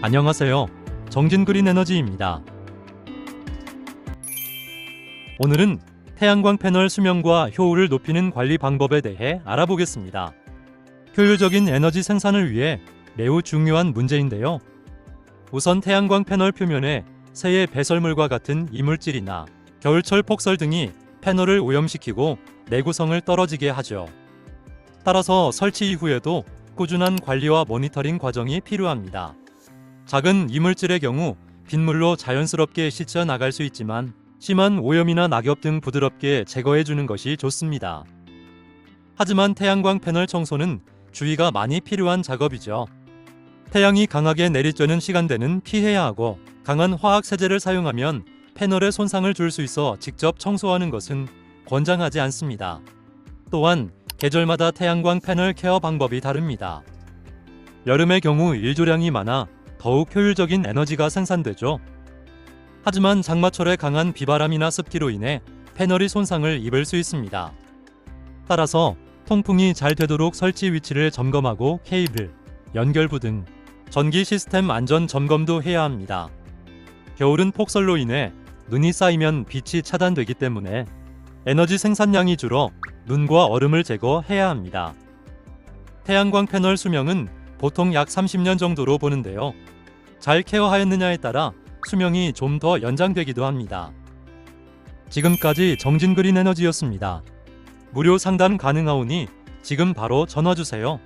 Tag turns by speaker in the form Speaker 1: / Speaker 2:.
Speaker 1: 안녕하세요. 정진그린 에너지입니다. 오늘은 태양광 패널 수명과 효율을 높이는 관리 방법에 대해 알아보겠습니다. 효율적인 에너지 생산을 위해 매우 중요한 문제인데요. 우선 태양광 패널 표면에 새의 배설물과 같은 이물질이나 겨울철 폭설 등이 패널을 오염시키고 내구성을 떨어지게 하죠. 따라서 설치 이후에도 꾸준한 관리와 모니터링 과정이 필요합니다. 작은 이물질의 경우 빗물로 자연스럽게 씻어 나갈 수 있지만 심한 오염이나 낙엽 등 부드럽게 제거해 주는 것이 좋습니다. 하지만 태양광 패널 청소는 주의가 많이 필요한 작업이죠. 태양이 강하게 내리쬐는 시간대는 피해야 하고 강한 화학 세제를 사용하면 패널에 손상을 줄 수 있어 직접 청소하는 것은 권장하지 않습니다. 또한 계절마다 태양광 패널 케어 방법이 다릅니다. 여름의 경우 일조량이 많아 더욱 효율적인 에너지가 생산되죠. 하지만 장마철에 강한 비바람이나 습기로 인해 패널이 손상을 입을 수 있습니다. 따라서 통풍이 잘 되도록 설치 위치를 점검하고 케이블, 연결부 등 전기 시스템 안전 점검도 해야 합니다. 겨울은 폭설로 인해 눈이 쌓이면 빛이 차단되기 때문에 에너지 생산량이 줄어 눈과 얼음을 제거해야 합니다. 태양광 패널 수명은 보통 약 30년 정도로 보는데요. 잘 케어하였느냐에 따라 수명이 좀 더 연장되기도 합니다. 지금까지 정진그린 에너지였습니다. 무료 상담 가능하오니 지금 바로 전화 주세요.